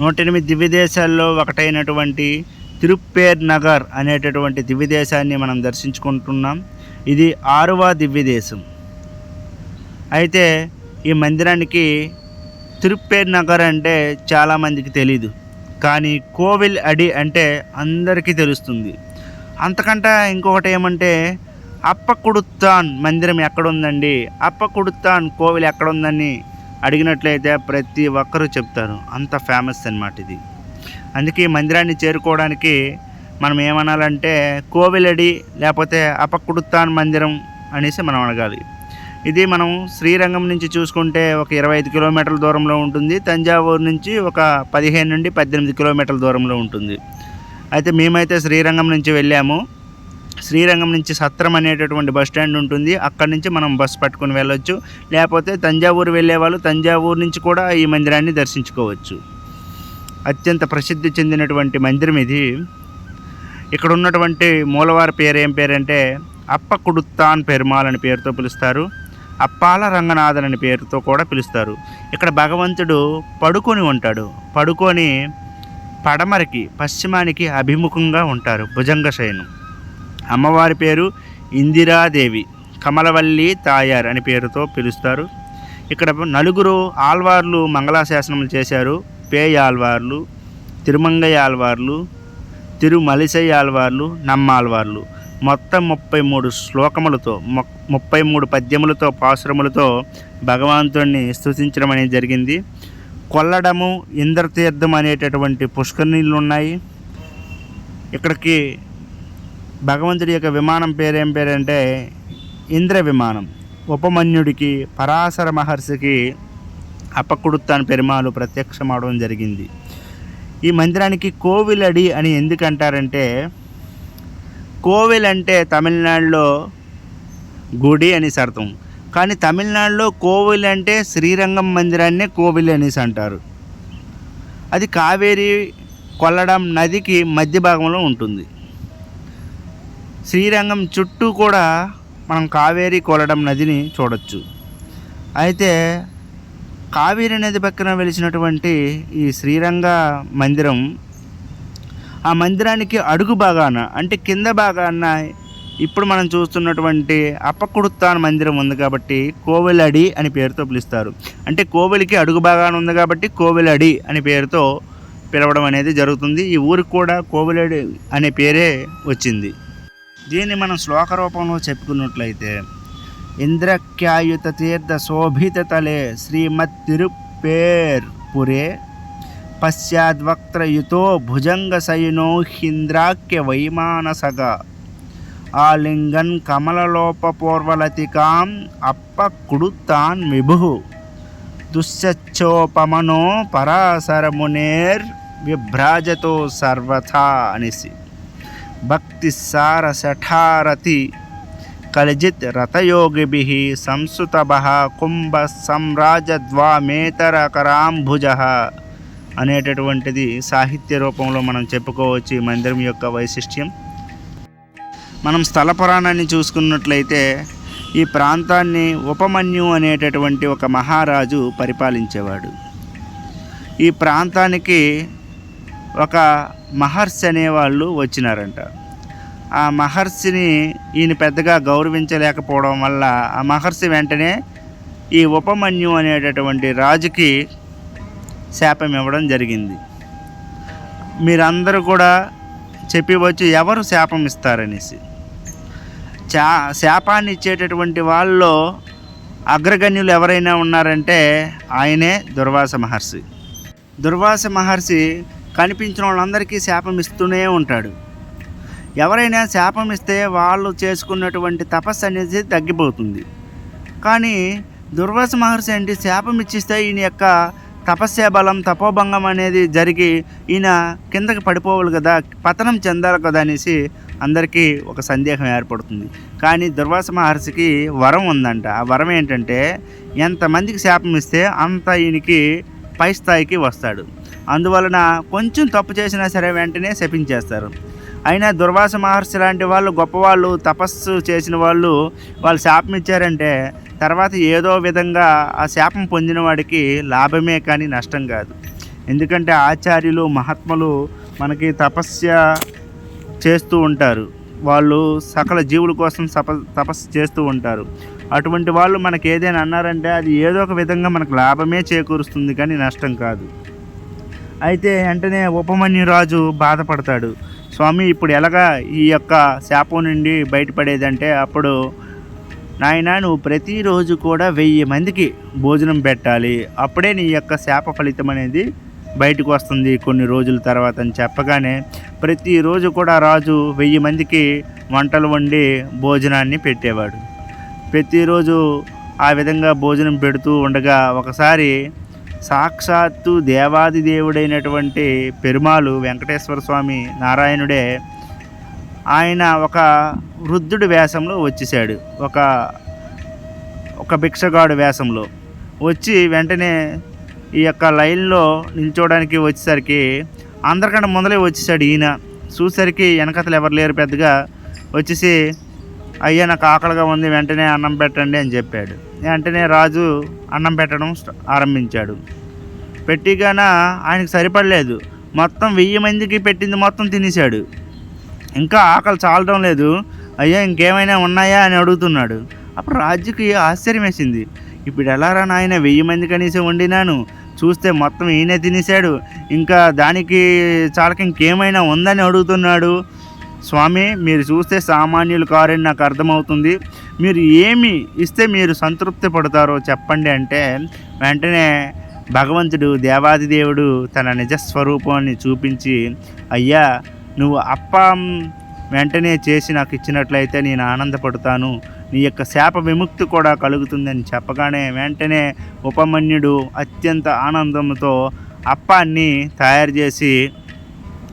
నూట ఎనిమిది దివ్యదేశాల్లో ఒకటైనటువంటి తిరుప్పేర్ నగర్ అనేటటువంటి దివ్యదేశాన్ని మనం దర్శించుకుంటున్నాం. ఇది ఆరవ దివ్యదేశం అయితే ఈ మందిరానికి తిరుప్పేర్ నగర్ అంటే చాలామందికి తెలీదు. కానీ కోవిల్ అడి అంటే అందరికీ తెలుస్తుంది. అంతకంటే ఇంకొకటి ఏమంటే అప్పకుడుత్తాన్ మందిరం ఎక్కడుందండి? అప్పకుడుత్తాన్ కోవిల్ ఎక్కడుందని అడిగినట్లయితే ప్రతి ఒక్కరూ చెప్తారు. అంత ఫేమస్ అనమాట ఇది. అందుకే ఈ మందిరాన్ని చేరుకోవడానికి మనం ఏమనాలంటే కోవిలడి లేకపోతే అపకుడుతాన్ మందిరం అనేసి మనం అడగాలి. ఇది మనం శ్రీరంగం నుంచి చూసుకుంటే ఒక ఇరవై ఐదు కిలోమీటర్ల దూరంలో ఉంటుంది. తంజావూరు నుంచి ఒక పదిహేను నుండి పద్దెనిమిది కిలోమీటర్ల దూరంలో ఉంటుంది. అయితే మేమైతే శ్రీరంగం నుంచి వెళ్ళాము. శ్రీరంగం నుంచి సత్రం అనేటటువంటి బస్ స్టాండ్ ఉంటుంది. అక్కడి నుంచి మనం బస్ పట్టుకుని వెళ్ళొచ్చు. లేకపోతే తంజావూరు వెళ్ళే వాళ్ళు తంజావూరు నుంచి కూడా ఈ మందిరాన్ని దర్శించుకోవచ్చు. అత్యంత ప్రసిద్ధి చెందినటువంటి మందిరం ఇది. ఇక్కడ ఉన్నటువంటి మూలవారి పేరు ఏం పేరంటే అప్పకుడుత్తాన్ పెరుమాల్ అని పేరుతో పిలుస్తారు. అప్పాల రంగనాథన్ అని పేరుతో కూడా పిలుస్తారు. ఇక్కడ భగవంతుడు పడుకొని ఉంటాడు. పడుకొని పడమరికి పశ్చిమానికి అభిముఖంగా ఉంటారు భుజంగ శయనం. అమ్మవారి పేరు ఇందిరాదేవి. కమలవల్లి తాయార్ అని పేరుతో పిలుస్తారు. ఇక్కడ నలుగురు ఆల్వార్లు మంగళాశాసనములు చేశారు. పేయ ఆల్వార్లు తిరుమంగయ్య ఆల్వార్లు తిరుమలిసయ్య ఆల్వార్లు నమ్మాల్వార్లు మొత్తం ముప్పై మూడు శ్లోకములతో ముప్పై మూడు పద్యములతో పాసురములతో భగవంతుడిని స్థుతించడం అనేది జరిగింది. కొల్లడము ఇంద్రతీర్థం అనేటటువంటి పుష్కరిణీళ్ళు ఉన్నాయి. ఇక్కడికి భగవంతుడి యొక్క విమానం పేరేం పేరంటే ఇంద్ర విమానం ఉపమన్యుడికి పరాశర మహర్షికి అప్పకుడుత్తాన్ పెరుమాలు ప్రత్యక్షమవడం జరిగింది. ఈ మందిరానికి కోవిలడి అని ఎందుకంటారంటే కోవిల్ అంటే తమిళనాడులో గుడి అనేసి అర్థం కానీ తమిళనాడులో కోవిల్ అంటే శ్రీరంగం మందిరాన్నే కోవిల్ అనేసి అంటారు. అది కావేరి కొల్లడం నదికి మధ్య భాగంలో ఉంటుంది. శ్రీరంగం చుట్టూ కూడా మనం కావేరి కొలడం నదిని చూడొచ్చు. అయితే కావేరి నది పక్కన వెలిసినటువంటి ఈ శ్రీరంగ మందిరం ఆ మందిరానికి అడుగు భాగాన అంటే కింద భాగాన ఇప్పుడు మనం చూస్తున్నటువంటి అప్పకుడుత్తాన్ మందిరం ఉంది కాబట్టి కోవెలడి అని పేరుతో పిలుస్తారు. అంటే కోవెలికి అడుగు భాగాన ఉంది కాబట్టి కోవెలడి అని పేరుతో పిలవడం అనేది జరుగుతుంది. ఈ ఊరికి కూడా కోవెలడి అనే పేరే వచ్చింది. దీన్ని మనం శ్లోక రూపంలో చెప్పుకున్నట్లయితే ఇంద్రక్యాయుత తీర్థ శోభిత తలే శ్రీమత్ తిరుపేర్ పురే పశ్చాద్వక్త్రయుతో భుజంగ శయనో హింద్రాక్య వైమానసగ ఆలింగన్ కమలలోపూర్వలతికాం అప్ప కుడుతాన్ విభు దుశ్చోపమనో పరాశరమునేర్ విభ్రాజతో సర్వథా అనేసి. భక్తి సార శఠారతి కలిజిత్ రథయోగిభి సంస్కృతభ కుంభ సంరాజద్వామేతరకరాంభుజ అనేటటువంటిది సాహిత్య రూపంలో మనం చెప్పుకోవచ్చు ఈ మందిరం యొక్క వైశిష్ట్యం. మనం స్థల పురాణాన్ని చూసుకున్నట్లయితే ఈ ప్రాంతాన్ని ఉపమన్యు అనేటటువంటి ఒక మహారాజు పరిపాలించేవాడు. ఈ ప్రాంతానికి ఒక మహర్షి అనేవాళ్ళు వచ్చినారంట. ఆ మహర్షిని ఈయన పెద్దగా గౌరవించలేకపోవడం వల్ల ఆ మహర్షి వెంటనే ఈ ఉపమన్యు అనేటటువంటి రాజుకి శాపం ఇవ్వడం జరిగింది. మీరందరూ కూడా చెప్పవచ్చు ఎవరు శాపం ఇస్తారనేసి. చా శాపాన్ని ఇచ్చేటటువంటి వాళ్ళలో అగ్రగణ్యులు ఎవరైనా ఉన్నారంటే ఆయనే దుర్వాస మహర్షి. దుర్వాస మహర్షి కనిపించిన వాళ్ళందరికీ శాపం ఇస్తూనే ఉంటాడు. ఎవరైనా శాపం ఇస్తే వాళ్ళు చేసుకున్నటువంటి తపస్సు అనేది తగ్గిపోతుంది. కానీ దుర్వాస మహర్షి అంటే శాపం ఇచ్చిస్తే ఈయన యొక్క తపస్య బలం తపోభంగం అనేది జరిగి ఈయన కిందకి పడిపోవాలి కదా పతనం చెందాలి కదా అనేసి అందరికీ ఒక సందేహం ఏర్పడుతుంది. కానీ దుర్వాస మహర్షికి వరం ఉందంట. ఆ వరం ఏంటంటే ఎంతమందికి శాపం ఇస్తే అంత ఈయనకి పై స్థాయికి వస్తాడు. అందువలన కొంచెం తప్పు చేసినా సరే వెంటనే శపించేస్తారు. అయినా దుర్వాస మహర్షి లాంటి వాళ్ళు గొప్పవాళ్ళు తపస్సు చేసిన వాళ్ళు వాళ్ళు శాపం ఇచ్చారంటే తర్వాత ఏదో విధంగా ఆ శాపం పొందిన వాడికి లాభమే కానీ నష్టం కాదు. ఎందుకంటే ఆచార్యులు మహాత్ములు మనకి తపస్య చేస్తూ ఉంటారు. వాళ్ళు సకల జీవుల కోసం సప తపస్సు చేస్తూ ఉంటారు. అటువంటి వాళ్ళు మనకి ఏదైనా అన్నారంటే అది ఏదో ఒక విధంగా మనకు లాభమే చేకూరుస్తుంది కానీ నష్టం కాదు. అయితే వెంటనే ఉపమన్యురాజు బాధపడతాడు. స్వామి ఇప్పుడు ఎలాగా ఈ యొక్క శాపం నుండి బయటపడేదంటే అప్పుడు నాయన నువ్వు ప్రతిరోజు కూడా వెయ్యి మందికి భోజనం పెట్టాలి. అప్పుడే నీ యొక్క శాప ఫలితం అనేది బయటకు వస్తుంది కొన్ని రోజుల తర్వాత అని చెప్పగానే ప్రతిరోజు కూడా రాజు వెయ్యి మందికి వంటలు వండి భోజనాన్ని పెట్టేవాడు. ప్రతిరోజు ఆ విధంగా భోజనం పెడుతూ ఉండగా ఒకసారి సాక్షాత్తు దేవాది దేవుడైనటువంటి పెరుమాలు వెంకటేశ్వర స్వామి నారాయణుడే ఆయన ఒక వృద్ధుడి వేషంలో వచ్చేసాడు ఒక ఒక భిక్షగాడు వేషంలో. వచ్చి వెంటనే ఈ యొక్క లైన్లో నిల్చోవడానికి వచ్చేసరికి అందరికన్నా ముందలే వచ్చేసాడు ఈయన. చూసరికి వెనకతలు ఎవరు లేరు పెద్దగా. వచ్చేసి అయ్యా నాకు ఆకలిగా ఉంది వెంటనే అన్నం పెట్టండి అని చెప్పాడు. వెంటనే రాజు అన్నం పెట్టడం ఆరంభించాడు. పెట్టిగాన ఆయనకు సరిపడలేదు. మొత్తం వెయ్యి మందికి పెట్టింది మొత్తం తినేశాడు. ఇంకా ఆకలి చాలడం లేదు. అయ్యా ఇంకేమైనా ఉన్నాయా అని అడుగుతున్నాడు. అప్పుడు రాజుకి ఆశ్చర్యం వేసింది. ఇప్పుడు ఎలారా నాయన వెయ్యి మంది కనీసం వండినాను. చూస్తే మొత్తం ఈయనే తినేశాడు. ఇంకా దానికి చాలక ఇంకేమైనా ఉందని అడుగుతున్నాడు. స్వామి మీరు చూస్తే సామాన్యులు కారని నాకు అర్థమవుతుంది. మీరు ఏమి ఇస్తే మీరు సంతృప్తి పడతారో చెప్పండి అంటే వెంటనే భగవంతుడు దేవాదిదేవుడు తన నిజ స్వరూపాన్ని చూపించి అయ్యా నువ్వు అప్పం వెంటనే చేసి నాకు ఇచ్చినట్లయితే నేను ఆనందపడతాను. నీ యొక్క శాప విముక్తి కూడా కలుగుతుందని చెప్పగానే వెంటనే ఉపమన్యుడు అత్యంత ఆనందంతో అప్పాన్ని తయారు చేసి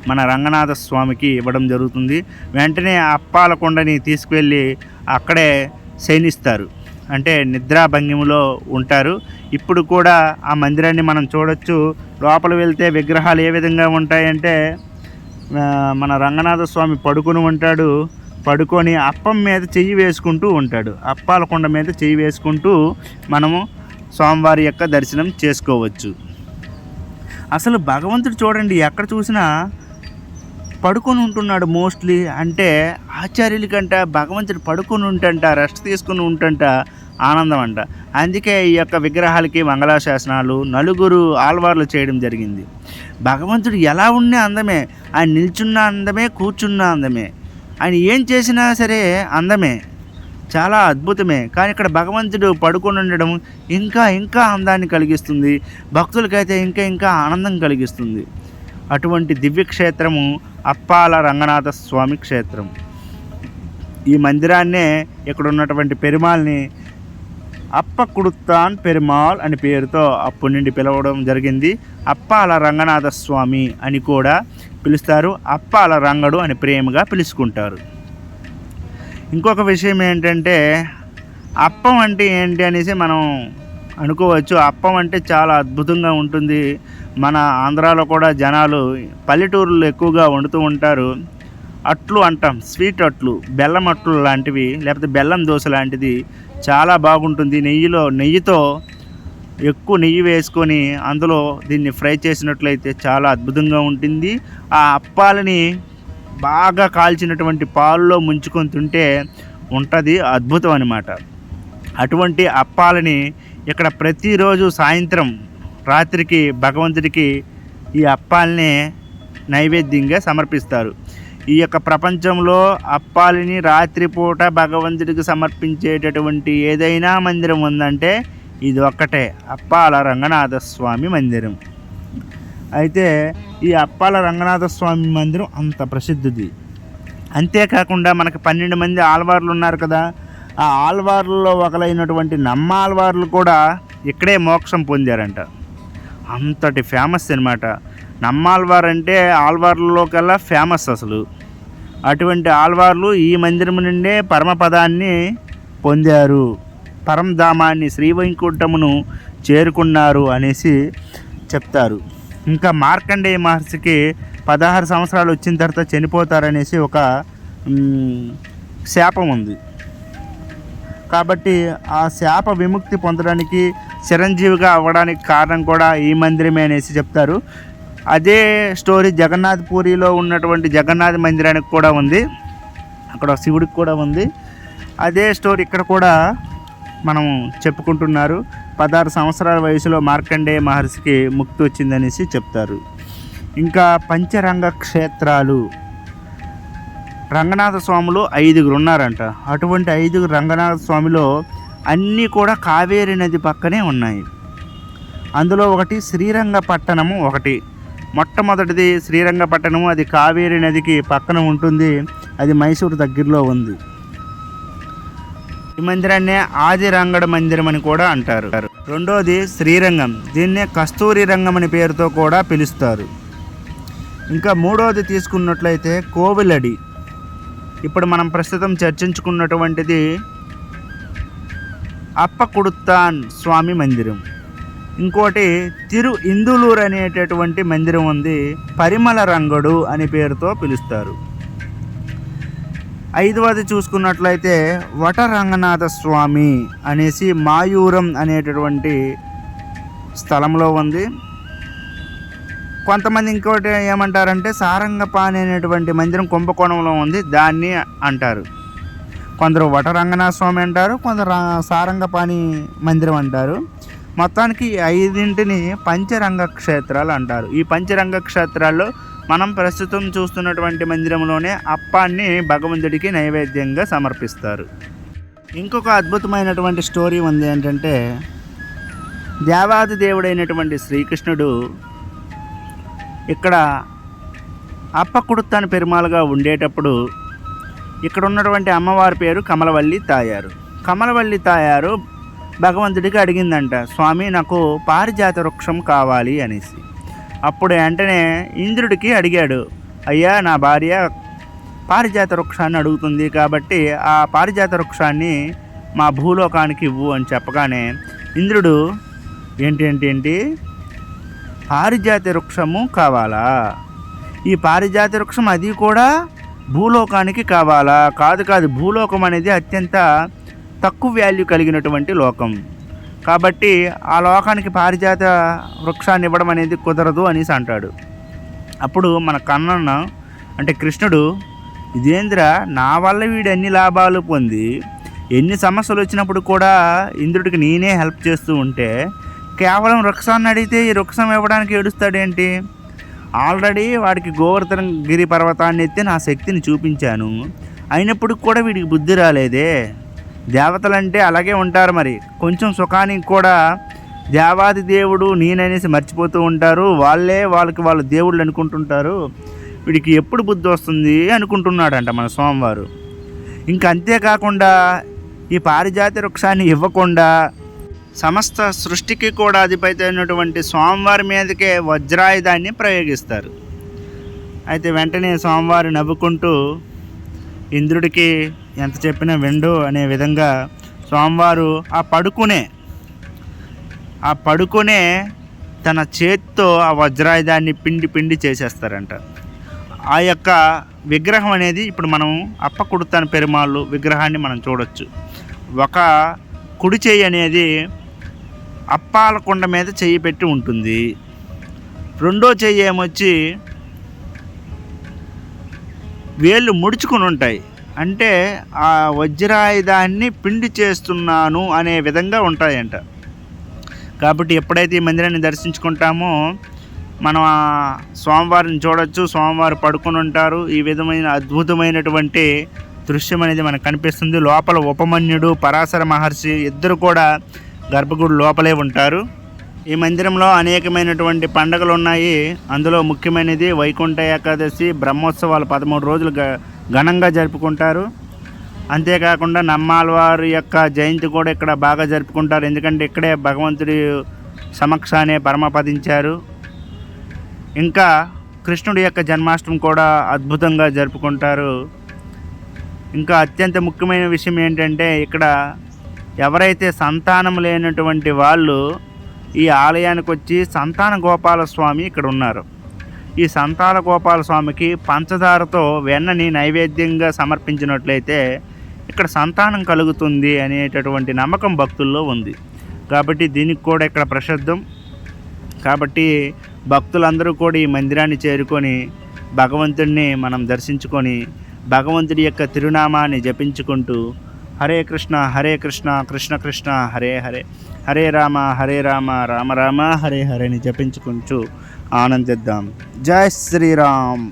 మన రంగనాథ స్వామికి ఇవ్వడం జరుగుతుంది. వెంటనే ఆ అప్పాల కొండని తీసుకువెళ్ళి అక్కడే శయనిస్తారు. అంటే నిద్రాభంగిములో ఉంటారు. ఇప్పుడు కూడా ఆ మందిరాన్ని మనం చూడొచ్చు. లోపల వెళ్తే విగ్రహాలు ఏ విధంగా ఉంటాయంటే మన రంగనాథ స్వామి పడుకొని ఉంటాడు. పడుకొని అప్పం మీద చెయ్యి వేసుకుంటూ ఉంటాడు. అప్పాల కొండ మీద చెయ్యి వేసుకుంటూ మనము స్వామివారి యొక్క దర్శనం చేసుకోవచ్చు. అసలు భగవంతుడు చూడండి ఎక్కడ చూసినా పడుకొని ఉంటున్నాడు మోస్ట్లీ. అంటే ఆచార్యుల కంట భగవంతుడు పడుకొని ఉంటంట రెస్ట్ తీసుకుని ఉంటంట ఆనందం అంట అందుకే ఈ యొక్క విగ్రహాలకి మంగళాశాసనాలు నలుగురు ఆల్వార్లు చేయడం జరిగింది. భగవంతుడు ఎలా ఉన్న అందమే? ఆయన నిల్చున్న అందమే కూర్చున్న అందమే. ఆయన ఏం చేసినా సరే అందమే. చాలా అద్భుతమే. కానీ ఇక్కడ భగవంతుడు పడుకొని ఉండడం ఇంకా ఇంకా అందాన్ని కలిగిస్తుంది. భక్తులకైతే ఇంకా ఇంకా ఆనందం కలిగిస్తుంది. అటువంటి దివ్యక్షేత్రము అప్పాల రంగనాథ స్వామి క్షేత్రం ఈ మందిరాన్నే ఇక్కడ ఉన్నటువంటి పెరుమాల్ని అప్ప కుడుత్తాన్ పెరుమాల్ అని పేరుతో అప్పటి నుండి పిలవడం జరిగింది. అప్పాల రంగనాథ స్వామి అని కూడా పిలుస్తారు. అప్పాల రంగడు అని ప్రేమగా పిలుచుకుంటారు. ఇంకొక విషయం ఏంటంటే అప్పం అంటే ఏంటి అనేసి మనం అనుకోవచ్చు. అప్పం అంటే చాలా అద్భుతంగా ఉంటుంది. మన ఆంధ్రాలో కూడా జనాలు పల్లెటూరులో ఎక్కువగా వండుతూ ఉంటారు. అట్లు అంటాం. స్వీట్ అట్లు బెల్లం అట్లు లాంటివి లేకపోతే బెల్లం దోశ లాంటిది చాలా బాగుంటుంది. నెయ్యిలో నెయ్యితో ఎక్కువ నెయ్యి వేసుకొని అందులో దీన్ని ఫ్రై చేసినట్లయితే చాలా అద్భుతంగా ఉంటుంది. ఆ అప్పాలని బాగా కాల్చినటువంటి పాలలో ముంచుకొని తింటే ఉంటుంది. అద్భుతం అనమాట అటువంటి అప్పాలని ఇక్కడ ప్రతిరోజు సాయంత్రం రాత్రికి భగవంతుడికి ఈ అప్పాలని నైవేద్యంగా సమర్పిస్తారు. ఈ యొక్క ప్రపంచంలో అప్పాలని రాత్రిపూట భగవంతుడికి సమర్పించేటటువంటి ఏదైనా మందిరం ఉందంటే ఇది ఒక్కటే అప్పాల రంగనాథ స్వామి మందిరం. అయితే ఈ అప్పాల రంగనాథ స్వామి మందిరం అంత ప్రసిద్ధిది. అంతేకాకుండా మనకు పన్నెండు మంది ఆల్వార్లు ఉన్నారు కదా ఆ ఆల్వార్లలో ఒకలైనటువంటి నమ్మాల్వార్లు కూడా ఇక్కడే మోక్షం పొందారంట. అంతటి ఫేమస్ అనమాట నమ్మాల్వార్ అంటే ఆల్వార్లలో కల్లా ఫేమస్ అసలు. అటువంటి ఆల్వార్లు ఈ మందిరం నుండే పరమపదాన్ని పొందారు. పరంధామాన్ని శ్రీవైకుంఠమును చేరుకున్నారు అనేసి చెప్తారు. ఇంకా మార్కండేయ మహర్షికి పదహారు సంవత్సరాలు వచ్చిన తర్వాత చనిపోతారనేసి ఒక శాపం ఉంది. కాబట్టి ఆ శాప విముక్తి పొందడానికి చిరంజీవిగా అవ్వడానికి కారణం కూడా ఈ మందిరమే అనేసి చెప్తారు. అదే స్టోరీ జగన్నాథ్ పూరిలో ఉన్నటువంటి జగన్నాథ్ మందిరానికి కూడా ఉంది. అక్కడ శివుడికి కూడా ఉంది. అదే స్టోరీ ఇక్కడ కూడా మనం చెప్పుకుంటున్నారు. పదహారు సంవత్సరాల వయసులో మార్కండేయ మహర్షికి ముక్తి వచ్చిందనేసి చెప్తారు. ఇంకా పంచరంగ క్షేత్రాలు రంగనాథ స్వాములు ఐదుగురు ఉన్నారంట. అటువంటి ఐదుగురు రంగనాథ స్వామిలో అన్నీ కూడా కావేరి నది పక్కనే ఉన్నాయి. అందులో ఒకటి శ్రీరంగపట్టణము ఒకటి. మొట్టమొదటిది శ్రీరంగపట్టణము అది కావేరి నదికి పక్కన ఉంటుంది. అది మైసూరు దగ్గరలో ఉంది. ఈ మందిరాన్నే ఆది రంగడ మందిరం అని కూడా అంటారు. రెండోది శ్రీరంగం. దీన్నే కస్తూరి రంగం అనే పేరుతో కూడా పిలుస్తారు. ఇంకా మూడోది తీసుకున్నట్లయితే కోవిలడి. ఇప్పుడు మనం ప్రస్తుతం చర్చించుకున్నటువంటిది అప్పకుడుత్తాన్ స్వామి మందిరం. ఇంకోటి తిరు ఇందులూరు అనేటటువంటి మందిరం ఉంది పరిమళ రంగడు అనే పేరుతో పిలుస్తారు. ఐదవది చూసుకున్నట్లయితే వట రంగనాథ స్వామి అనేసి మాయూరం అనేటటువంటి స్థలంలో ఉంది. కొంతమంది ఇంకోటి ఏమంటారంటే సారంగపాణి అనేటువంటి మందిరం కుంభకోణంలో ఉంది దాన్ని అంటారు. కొందరు వట రంగనాథ స్వామి అంటారు కొందరు సారంగపాణి మందిరం అంటారు. మొత్తానికి ఐదింటిని పంచరంగ క్షేత్రాలు అంటారు. ఈ పంచరంగ క్షేత్రాల్లో మనం ప్రస్తుతం చూస్తున్నటువంటి మందిరంలోనే అప్పాన్ని భగవంతుడికి నైవేద్యంగా సమర్పిస్తారు. ఇంకొక అద్భుతమైనటువంటి స్టోరీ ఉంది ఏంటంటే దేవాది దేవుడైనటువంటి శ్రీకృష్ణుడు ఇక్కడ అప్పకుడుతాను పెరుమాలుగా ఉండేటప్పుడు ఇక్కడ ఉన్నటువంటి అమ్మవారి పేరు కమలవల్లి తాయారు. కమలవల్లి తాయారు భగవంతుడికి అడిగిందంట స్వామి నాకు పారిజాత వృక్షం కావాలి అనేసి. అప్పుడు వెంటనే ఇంద్రుడికి అడిగాడు అయ్యా నా భార్య పారిజాత వృక్షాన్ని అడుగుతుంది కాబట్టి ఆ పారిజాత వృక్షాన్ని మా భూలోకానికి ఇవ్వు అని చెప్పగానే ఇంద్రుడు ఏంటి ఏంటి ఏంటి? పారిజాత వృక్షము కావాలా? ఈ పారిజాత వృక్షం అది కూడా భూలోకానికి కావాలా? కాదు కాదు భూలోకం అనేది అత్యంత తక్కువ వాల్యూ కలిగినటువంటి లోకం. కాబట్టి ఆ లోకానికి పారిజాత వృక్షాన్ని ఇవ్వడం అనేది కుదరదు అనేసి అంటాడు. అప్పుడు మన కన్నన్న అంటే కృష్ణుడు ఇదేంద్ర నా వల్ల వీడు ఎన్ని లాభాలు పొంది? ఎన్ని సమస్యలు వచ్చినప్పుడు కూడా ఇంద్రుడికి నేనే హెల్ప్ చేస్తూ ఉంటే కేవలం వృక్షాన్ని అడిగితే ఈ వృక్షం ఇవ్వడానికి ఏడుస్తాడేంటి? ఆల్రెడీ వాడికి గోవర్ధన గిరి పర్వతాన్ని ఎత్తి నా శక్తిని చూపించాను. అయినప్పుడు కూడా వీడికి బుద్ధి రాలేదే. దేవతలంటే అలాగే ఉంటారు మరి. కొంచెం సుఖానికి కూడా దేవాది దేవుడు నేననేసి మర్చిపోతూ ఉంటారు. వాళ్ళే వాళ్ళకి వాళ్ళు దేవుళ్ళు అనుకుంటుంటారు. వీడికి ఎప్పుడు బుద్ధి వస్తుంది అనుకుంటున్నాడంట మన స్వామివారు. ఇంకా అంతేకాకుండా ఈ పారిజాత వృక్షాన్ని ఇవ్వకుండా సమస్త సృష్టికి కూడా అధిపతి అయినటువంటి స్వామివారి మీదకే వజ్రాయుధాన్ని ప్రయోగిస్తారు. అయితే వెంటనే స్వామివారు నవ్వుకుంటూ ఇంద్రుడికి ఎంత చెప్పినా విండు అనే విధంగా స్వామివారు ఆ పడుకునే ఆ పడుకునే తన చేత్తో ఆ వజ్రాయుధాన్ని పిండి పిండి చేసేస్తారంట. ఆ యొక్క విగ్రహం అనేది ఇప్పుడు మనం అప్పకుడుతాను పెరుమాళ్ళు విగ్రహాన్ని మనం చూడొచ్చు. ఒక కుడి చేయి అనేది అప్పాల కొండ మీద చెయ్యి పెట్టి ఉంటుంది. రెండో చెయ్యి ఏమొచ్చి వేళ్ళు ముడుచుకుని ఉంటాయి. అంటే ఆ వజ్రాయుధాన్ని పిండి చేస్తున్నాను అనే విధంగా ఉంటాయంట. కాబట్టి ఎప్పుడైతే ఈ మందిరాన్ని దర్శించుకుంటామో మనం ఆ స్వామివారిని చూడొచ్చు స్వామివారు పడుకొని ఉంటారు. ఈ విధమైన అద్భుతమైనటువంటి దృశ్యం అనేది మనకు కనిపిస్తుంది. లోపల ఉపమన్యుడు పరాశర మహర్షి ఇద్దరు కూడా గర్భగుడి లోపలే ఉంటారు. ఈ మందిరంలో అనేకమైనటువంటి పండుగలు ఉన్నాయి అందులో ముఖ్యమైనది వైకుంఠ ఏకాదశి బ్రహ్మోత్సవాలు పదమూడు రోజులు ఘనంగా జరుపుకుంటారు. అంతేకాకుండా నమ్మాల్వారి యొక్క జయంతి కూడా ఇక్కడ బాగా జరుపుకుంటారు. ఎందుకంటే ఇక్కడే భగవంతుడి సమక్షానే పరమపదించారు ఇంకా కృష్ణుడి యొక్క జన్మాష్టమి కూడా అద్భుతంగా జరుపుకుంటారు. ఇంకా అత్యంత ముఖ్యమైన విషయం ఏంటంటే ఇక్కడ ఎవరైతే సంతానం లేనటువంటి వాళ్ళు ఈ ఆలయానికి వచ్చి సంతాన గోపాల స్వామి ఇక్కడ ఉన్నారు. ఈ సంతాన గోపాల స్వామికి పంచదారతో వెన్నని నైవేద్యంగా సమర్పించినట్లయితే ఇక్కడ సంతానం కలుగుతుంది అనేటటువంటి నమ్మకం భక్తుల్లో ఉంది. కాబట్టి దీనికి కూడా ఇక్కడ ప్రసిద్ధం. కాబట్టి భక్తులందరూ కూడా ఈ మందిరాన్ని చేరుకొని భగవంతుడిని మనం దర్శించుకొని భగవంతుడి యొక్క తిరునామాన్ని జపించుకుంటూ హరే కృష్ణ హరే కృష్ణ కృష్ణ కృష్ణ హరే హరే. హరే రామ హరే రామ రామ రామ హరే హరేని జపించుకుంటూ ఆనందిద్దాం. జై శ్రీరామ్.